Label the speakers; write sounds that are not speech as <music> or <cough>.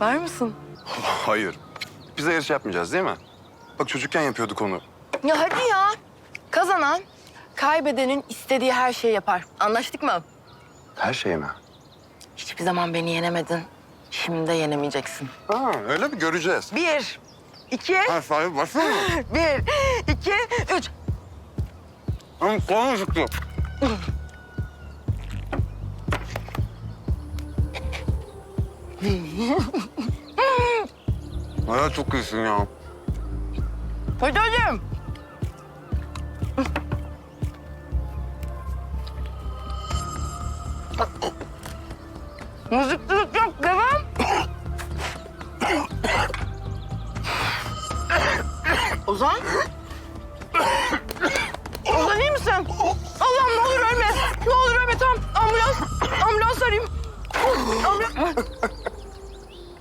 Speaker 1: Var mısın? <laughs>
Speaker 2: Hayır. Pizza yarışı yapmayacağız değil mi? Bak çocukken yapıyorduk onu.
Speaker 1: Ya hadi ya. Kazanan kaybedenin istediği her şeyi yapar. Anlaştık mı?
Speaker 2: Her şey mi?
Speaker 1: Hiçbir zaman beni yenemedin. Şimdi de yenemeyeceksin.
Speaker 2: Ha, öyle mi? Göreceğiz.
Speaker 1: Bir, iki,
Speaker 2: Ha, sahibi başlıyor <laughs> mu?
Speaker 1: bir, iki, üç.
Speaker 2: Ama kolum sıktı. <laughs> Hala çok iyisin ya.
Speaker 1: Hadi. Mızıkçılık yok, devam. Ozan